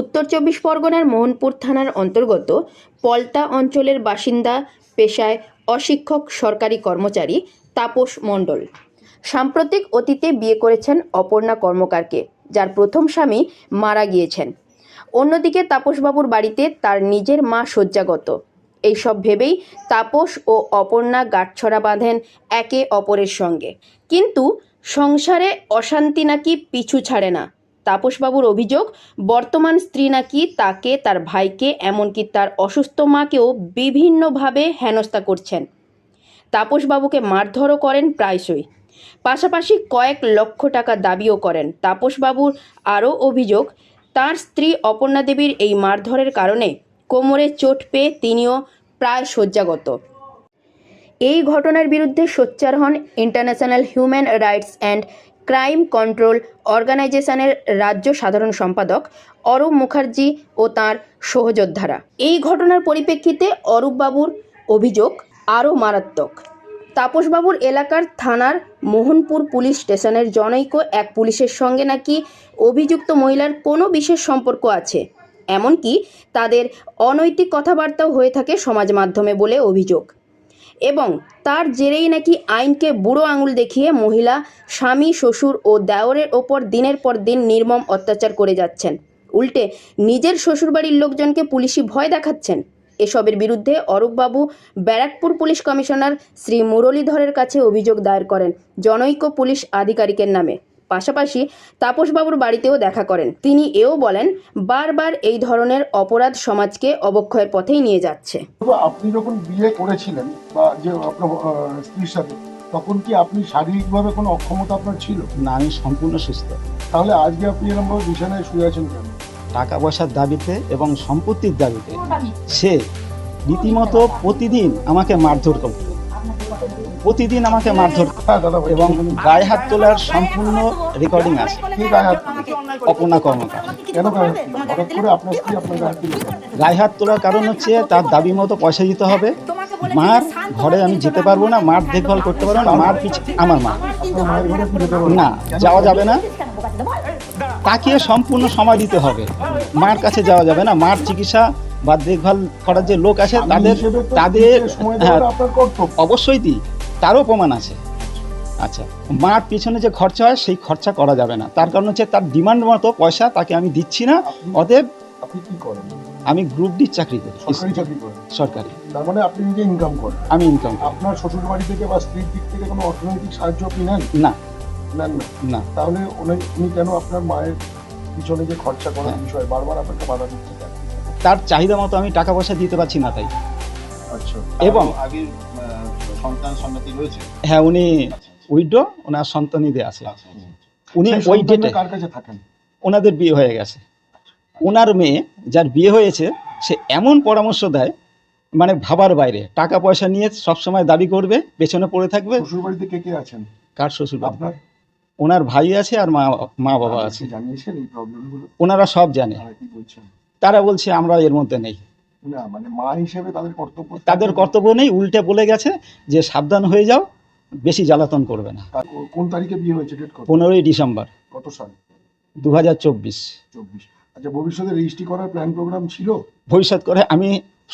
উত্তর চব্বিশ পরগনার মোহনপুর থানার অন্তর্গত পলতা অঞ্চলের বাসিন্দা, পেশায় অশিক্ষক, সরকারি কর্মচারী তাপস মণ্ডল। সাম্প্রতিক অতীতে বিয়ে করেছেন অপর্ণা কর্মকারকে, যার প্রথম স্বামী মারা গিয়েছেন। অন্যদিকে তাপসবাবুর বাড়িতে তার নিজের মা শয্যাগত। এইসব ভেবেই তাপস ও অপর্ণা গাঁটছড়া বাঁধেন একে অপরের সঙ্গে। কিন্তু সংসারে অশান্তি নাকি পিছু ছাড়ে না। তাপসবাবুর অভিযোগ, বর্তমান স্ত্রী নাকি তাকে, তার ভাইকে, এমনকি তার অসুস্থ মাকেও বিভিন্নভাবে হেনস্থা করছেন। তাপসবাবুকে মারধরও করেন প্রায়শই। পাশাপাশি কয়েক লক্ষ টাকা দাবিও করেন। তাপসবাবুর আরও অভিযোগ, তার স্ত্রী অপর্ণা দেবীর এই মারধরের কারণে কোমরে চোট পেয়ে তিনিও প্রায় শয্যাগত। এই ঘটনার বিরুদ্ধে সোচ্চার হন international human rights and crime control অর্গানাইজেশনের রাজ্য সাধারণ সম্পাদক অরূপ মুখার্জি ও তার সহযোদ্ধারা। এই ঘটনার পরিপ্রেক্ষিতে অরূপবাবুর অভিযোগ আরও মারাত্মক। তাপসবাবুর এলাকার থানার মোহনপুর পুলিশ স্টেশনের জনৈক এক পুলিশের সঙ্গে নাকি অভিযুক্ত মহিলার কোনো বিশেষ সম্পর্ক আছে, এমনকি তাদের অনৈতিক কথাবার্তাও হয়ে থাকে সমাজ মাধ্যমে বলে অভিযোগ। এবং তার জেরেই নাকি আইনকে বুড়ো আঙুল দেখিয়ে মহিলা, স্বামী, শ্বশুর ও দেওরের ওপর দিনের পর দিন নির্মম অত্যাচার করে যাচ্ছেন। উল্টে নিজের শ্বশুরবাড়ির লোকজনকে পুলিশি ভয় দেখাচ্ছেন। এসবের বিরুদ্ধে অরূপবাবু, ব্যারাকপুর পুলিশ কমিশনার শ্রী মুরলীধরের কাছে অভিযোগ দায়ের করেন। জনৈক পুলিশ আধিকারিকের নামে। পাশাপাশি তাপসবাবুর বাড়িতেও দেখা করেন। তিনি এও বলেন বারবার এই ধরনের অপরাধ সমাজকে অবক্ষয়ের পথেই নিয়ে যাচ্ছে। আপনি যখন বিয়ে করেছিলেন বা যে আপনার স্ত্রীর সাথে তখন কি আপনি শারীরিকভাবে কোনো অক্ষমতা আপনার ছিল? না আমি সম্পূর্ণ সুস্থ। তাহলে আজকে আপনি এরকম বিছানায় শুয়ে আছেন কেন? টাকা পয়সার দাবিতে এবং সম্পত্তির দাবিতে সে রীতিমতো প্রতিদিন আমাকে মারধর করত। প্রতিদিন আমাকে মারধর হ্যাঁ এবং গায়ে হাত তোলার সম্পূর্ণ রেকর্ডিং আছে? অপর্ণা কর্মকার। গায়ে হাত তোলার কারণ হচ্ছে তার দাবি মতো পয়সা দিতে হবে। মার ঘরে আমি যেতে পারব না মার দেখভাল করতে পারব না মার পিছ আমার মা। না যাওয়া যাবে না। তাকে সম্পূর্ণ সময় দিতে হবে। মার কাছে যাওয়া যাবে না। মার চিকিৎসা বা দেখভাল করার যে লোক আছে তাদের তাদের হ্যাঁ অবশ্যই দিই। তারও প্রমাণ আছে। আচ্ছা মার পিছনে যে খরচা হয় সেই খরচা করা যাবে না। তার কারণ হচ্ছে তার ডিমান্ড মতো পয়সা তাকে আমি দিচ্ছি না। অতএব আপনি কি করেন? আমি গ্রুপ ডির চাকরি করি। সরকারি চাকরি করেন? সরকারি। তার মানে আপনি নিজে ইনকাম করেন? আমি ইনকাম আপনার শ্বশুর বাড়ি থেকে বা স্ত্রীর দিক থেকে কোনো অর্থনৈতিক সাহায্য আপনি নেন? না। নেন না? না। তাহলে উনি- উনি কেন আপনার মায়ের পিছনে যে খরচা করার হ্যাঁ। বিষয় বারবার আপনাকে বাধা দিচ্ছে তার? চাহিদা মতো আমি টাকা পয়সা দিতে পারছি না তাই। আচ্ছা। এবং আগে সন্তান সন্তাতি রয়েছে? হ্যাঁ উনি উইডো ওনার সন্তানীদের আছে উনি ওই ডেটে কার কাছে থাকেন? ওনাদের বিয়ে হয়ে গেছে। ওনার মেয়ে যার বিয়ে হয়েছে সে এমন পরামর্শ দেয় মানে ভাবার বাইরে টাকা পয়সা নিয়ে সব সময় দাবি করবে পেছনে পড়ে থাকবে। শ্বশুর বাড়িতে কে কে আছেন? কার শ্বশুর? আপনার? ওনার ভাই আছে আর মা মা বাবা আছে ওনারা সব জানে। তারা বলছে আমরা এর মধ্যে নেই। না মানে মা হিসেবে তাদের কর্তব্য তাদের কর্তব্য নেই উল্টে বলে গেছে যে সাবধান হয়ে যাও বেশি জ্বালাতন করবে না। কোন তারিখে বিয়ে হয়েছে ডেট পনেরোই ডিসেম্বর। কত সাল? দু হাজার চব্বিশ। চব্বিশ। আচ্ছা ভবিষ্যতে রেজিস্ট্রি করার প্ল্যান প্রোগ্রাম ছিল? ভবিষ্যৎ করে আমি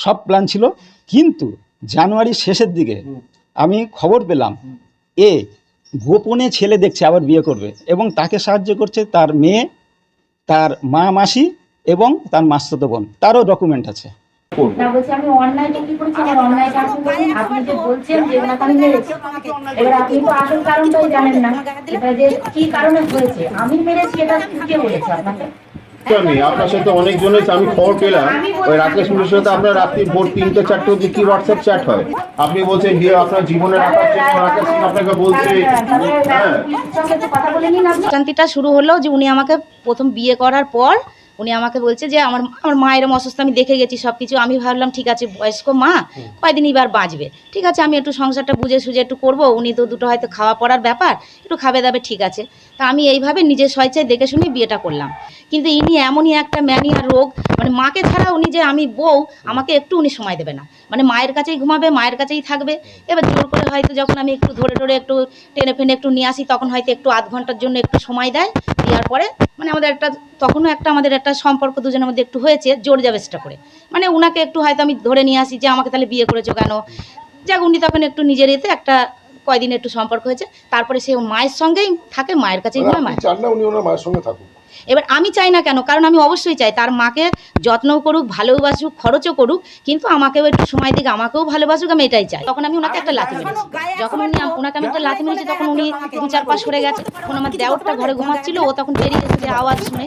সব প্ল্যান ছিল কিন্তু জানুয়ারির শেষের দিকে আমি খবর পেলাম এ গোপনে ছেলে দেখছে আবার বিয়ে করবে এবং তাকে সাহায্য করছে তার মেয়ে তার মা মাসি এবং তার মাস্তুতো বোন। তারও ডকুমেন্ট আছে। না বলছি আমি অন্যায়টা কি করেছি আমার অন্যায়টা আপনি বলুন আপনি যে বলছেন যে ওনাকে আমি মেরেছি এবার আপনি তো আসল কারণটাই জানেন না। এটা যে কি কারণে হয়েছে আমি মেরেছি এটা কে বলেছে আপনাকে? আমি আপনার সাথে আমি খবর পেলাম। ওই রাকেশ মুখের সাথে আপনার রাত্রি ভোর তিনটে চারটে অব্দি কি হোয়াটসঅ্যাপ চ্যাট হয়? আপনি বলছেন বিয়ে আপনার জীবনে রাখার জন্য রাকেশ সিং আপনাকে বলছে। হ্যাঁ। অশান্তিটা শুরু হলো যে উনি আমাকে প্রথম বিয়ে করার পর উনি আমাকে বলছে যে আমার আমার মা এরম অসুস্থ আমি দেখে গেছি সব কিছু আমি ভাবলাম ঠিক আছে বয়স্ক মা কয়দিন এবার বাঁচবে? ঠিক আছে আমি একটু সংসারটা বুঝে সুঝে একটু করব উনি তো দুটো হয়তো খাওয়া পড়ার ব্যাপার একটু খাবে দাবে ঠিক আছে। তা আমি এইভাবে নিজের স্বেচ্ছায় দেখে শুনে বিয়েটা করলাম। কিন্তু ইনি এমনই একটা ম্যানিয়া রোগ মানে মাকে ছাড়া উনি যে আমি বউ আমাকে একটু উনি সময় দেবে না। মানে মায়ের কাছেই ঘুমাবে, মায়ের কাছেই থাকবে। এবার জোর করে হয়তো যখন আমি একটু ধরে ধরে একটু টেনে ফেনে একটু নিয়ে আসি, তখন হয়তো একটু আধ ঘণ্টার জন্য একটু সময় দেয়। দেওয়ার পরে মানে আমাদের একটা, তখনও একটা আমাদের একটা সম্পর্ক দুজনের মধ্যে একটু হয়েছে, জোর যাবেসটা করে। মানে উনাকে একটু হয়তো আমি ধরে নিয়ে আসি যে, আমাকে তাহলে বিয়ে করেছ কেন? যাক, উনি তখন একটু নিজের এতে একটা কয়দিন একটু সম্পর্ক হয়েছে। তারপরে সে মায়ের সঙ্গেই থাকে, মায়ের কাছেই ঘুমায়, মায়ের মায়ের সঙ্গে থাকুন এবার আমি চাই না কেন? কারণ আমি অবশ্যই চাই। তার মাকে যত্নও করুক ভালোবাসুক খরচও করুক, কিন্তু আমাকেও একটু সময় দিক, আমাকেও ভালোবাসুক, আমি এটাই চাই। তখন আমি ওনাকে একটা লাথি মেরেছি। যখন উনি ওনাকে আমি একটা লাথি মেরেছি, তখন উনি দু চার পাশ সরে গেছে। তখন আমার দেওয়ারটা ঘরে ঘুমাচ্ছিল, ও তখন বেরিয়ে এসেছে আওয়াজ শুনে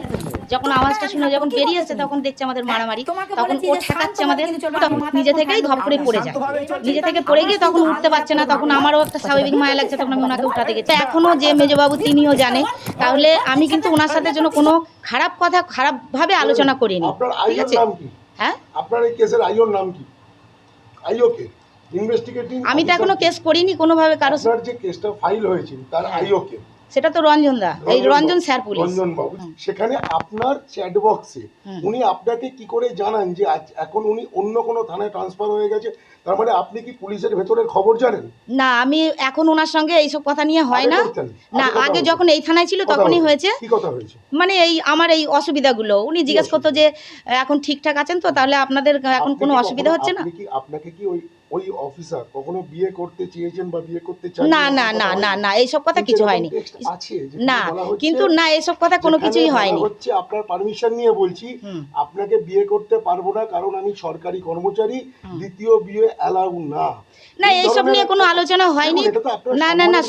যখন আওয়াজটা শুনে যখন বেরিয়ে আসছে তখন দেখছে আমাদের মারামারি। তখন ও ঠেকাচ্ছে আমাদের তখন নিজে থেকেই ধপ করে পড়ে যায়। নিজে থেকে পড়ে গিয়ে তখন উঠতে পারছে না তখন আমারও একটা স্বাভাবিক মায়া লাগছে তখন আমি ওনাকে উঠাতে গেছি এখনও যে মেজবাবু তিনিও জানে তাহলে আমি কিন্তু ওনার সাথে যেন কোনো খারাপ কথা খারাপভাবে আলোচনা করিনি। ঠিক আছে? হ্যাঁ? আপনার এই কেসের আইওর নাম কি? আইও কে? ইনভেস্টিগেটিং আমি তো এখনও কেস করিনি কোনোভাবে কারও আপনার যে কেসটা ফাইল হয়েছে তার আইও কে? সেটা তো রঞ্জন দা এই রঞ্জন স্যার পুলিশ। রঞ্জন বাবু। সেখানে আপনার চ্যাট বক্সে উনি আপনাকে কি করে জানান যে এখন উনি অন্য কোনো থানায় ট্রান্সফার হয়ে গেছে? তার মানে আপনি কি পুলিশের ভেতরের খবর জানেন? না আমি এখন ওনার সঙ্গে এইসব কথা নিয়ে হয় না। না আগে? যখন এই থানায় ছিল তখনই হয়েছে। কি কথা হয়েছে? মানে এই আমার এই অসুবিধাগুলো। উনি জিজ্ঞেস করতো যে এখন ঠিকঠাক আছেন তো? তাহলে আপনাদের এখন কোনো অসুবিধা হচ্ছে না? আপনাকে কি ওই ওই অফিসার কখনো বিয়ে করতে চেয়েছেন বা বিয়ে করতে চান না না না না না এইসব কথা কিছু হয়নি। আছে না কিন্তু না এইসব কথা কোনো কিছুই হয়নি। হচ্ছে আপনার পারমিশন নিয়ে বলছি আপনাকে বিয়ে করতে পারব না কারণ আমি সরকারি কর্মচারী দ্বিতীয় বিয়ে অ্যালাউ না। না এইসব নিয়ে কোনো আলোচনা হয়নি। না না না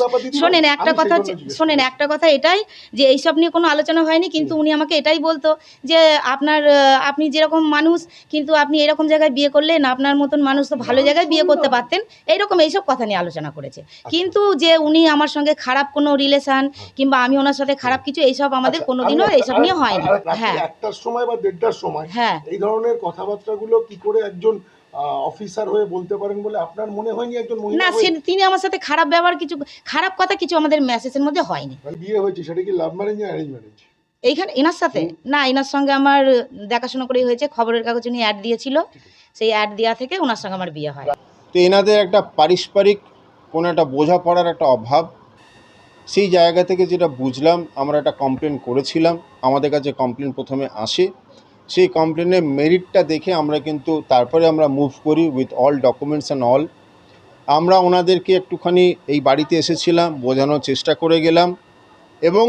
শোনেন একটা কথা শোনেন একটা কথা এটাই যে এইসব নিয়ে কোনো আলোচনা হয়নি কিন্তু উনি আমাকে এটাই বলতো যে আপনার আপনি যেরকম মানুষ কিন্তু আপনি এরকম জায়গায় বিয়ে করলেন আপনার মতন মানুষ তো ভালো জায়গায় বিয়ে করতে পারতেন। এইরকম এইসব কথা নিয়ে আলোচনা করেছে। আচ্ছা। কিন্তু যে উনি আমার সঙ্গে খারাপ কোনো রিলেশন কিংবা আমি ওনার সাথে খারাপ কিছু এইসব আমাদের আচ্ছা, কোনোদিনও এইসব নিয়ে হয়নি। হ্যাঁ। একটার সময় বা দেড়টার সময় হ্যাঁ। এই ধরনের কথাবার্তাগুলো কি করে একজন অফিসার হয়ে বলতে পারেন বলে আপনার মনে হয়নি একজন মহিলা না সে তিনি আমার সাথে খারাপ ব্যবহার কিছু খারাপ কথা কিছু আমাদের মেসেজের মধ্যে হয়নি। মানে বিয়ে হয়েছে সেটা কি লাভ ম্যারেজ না অ্যারেঞ্জ ম্যারেজ এইখানে এনার সাথে? না এনার সঙ্গে আমার দেখাশোনা করেই হয়েছে খবরের কাগজে উনি অ্যাড দিয়েছিল। সেই অ্যাড দেওয়া থেকে ওনার সঙ্গে আমার বিয়ে হয়। তো এনাদের একটা পারস্পরিক কোনো একটা বোঝাপড়ার একটা অভাব। সেই জায়গা থেকে যেটা বুঝলাম আমরা একটা কমপ্লেন করেছিলাম। আমাদের কাছে কমপ্লেন প্রথমে আসে। সেই কমপ্লেনের মেরিটটা দেখে আমরা কিন্তু তারপরে আমরা মুভ করি with all documents and all আমরা ওনাদেরকে একটুখানি এই বাড়িতে এসেছিলাম, বোঝানোর চেষ্টা করে গেলাম এবং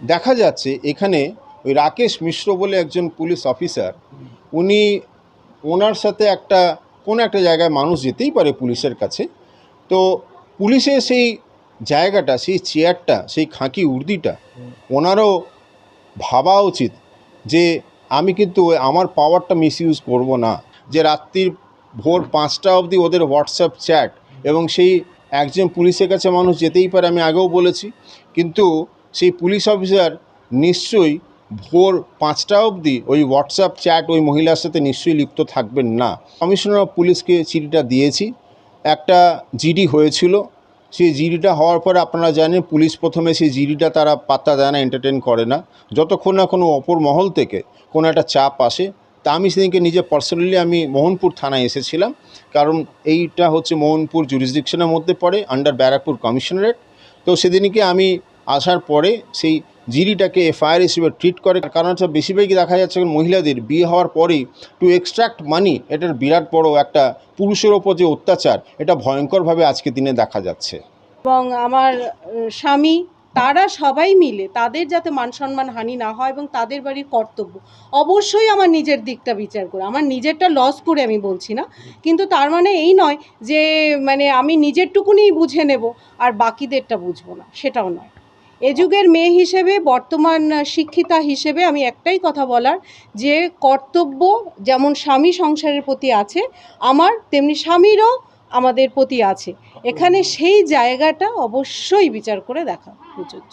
দেখা যাচ্ছে এখানে ওই রাকেশ মিশ্র বলে একজন পুলিশ অফিসার উনি ওনার সাথে একটা, কোনো একটা জায়গায় মানুষ যেতেই পারে পুলিশের কাছে। তো পুলিশের সেই জায়গাটা, সেই চেয়ারটা সেই খাঁকি উর্দিটা, ওনারও ভাবা উচিত যে আমি কিন্তু আমার পাওয়ারটা মিসইউজ করব না। যে রাত্রির ভোর পাঁচটা অবধি ওদের হোয়াটসঅ্যাপ চ্যাট এবং সেই একজন পুলিশের কাছে মানুষ যেতেই পারে আমি আগেও বলেছি। কিন্তু সেই পুলিশ অফিসার নিশ্চয়ই ভোর পাঁচটা অবধি ওই হোয়াটসঅ্যাপ চ্যাট ওই মহিলার সাথে নিশ্চয়ই লিপ্ত থাকবেন না। কমিশনার অফ পুলিশকে চিঠিটা দিয়েছি। একটা জিডি হয়েছিল। সেই জিডিটা হওয়ার পরে আপনারা জানেন, পুলিশ প্রথমে সেই জিডিটা তারা পাত্তা দেয় না এন্টারটেন করে না। যতক্ষণ না কোনো অপর মহল থেকে কোনো একটা চাপ আসে, তা আমি সেদিনকে নিজে পার্সোনালি আমি মোহনপুর থানায় এসেছিলাম। কারণ এইটা হচ্ছে মোহনপুর জুরিসডিকশনের মধ্যে পড়ে আন্ডার ব্যারাকপুর কমিশনারেট তো সেদিনকে আমি আসার পরে সেই জিডিটাকে এফআইআর হিসেবে ট্রিট করে। কারণ হচ্ছে বেশিরভাগই দেখা যাচ্ছে মহিলাদের বিয়ে হওয়ার পরেই টু এক্সট্রাক্ট মানি এটার বিরাট বড় একটা পুরুষের ওপর যে অত্যাচার, এটা ভয়ঙ্করভাবে আজকে দিনে দেখা যাচ্ছে। এবং আমার স্বামী, তারা সবাই মিলে তাদের যাতে মান সম্মান হানি না হয় এবং তাদের বাড়ির কর্তব্য, অবশ্যই আমার নিজের দিকটা বিচার করে, আমার নিজেরটা লস করে আমি বলছি না। কিন্তু তার মানে এই নয় যে মানে আমি নিজেরটুকুনি বুঝে নেব আর বাকিদেরটা বুঝব না, সেটাও নয়। এ যুগের মেয়ে হিসেবে, বর্তমান শিক্ষিতা হিসেবে আমি একটাই কথা বলার, যে কর্তব্য যেমন স্বামী সংসারের প্রতি আছে, আমার তেমনি স্বামীরও আমাদের প্রতি আছে। এখানে সেই জায়গাটা অবশ্যই বিচার করে দেখা প্রযোজ্য।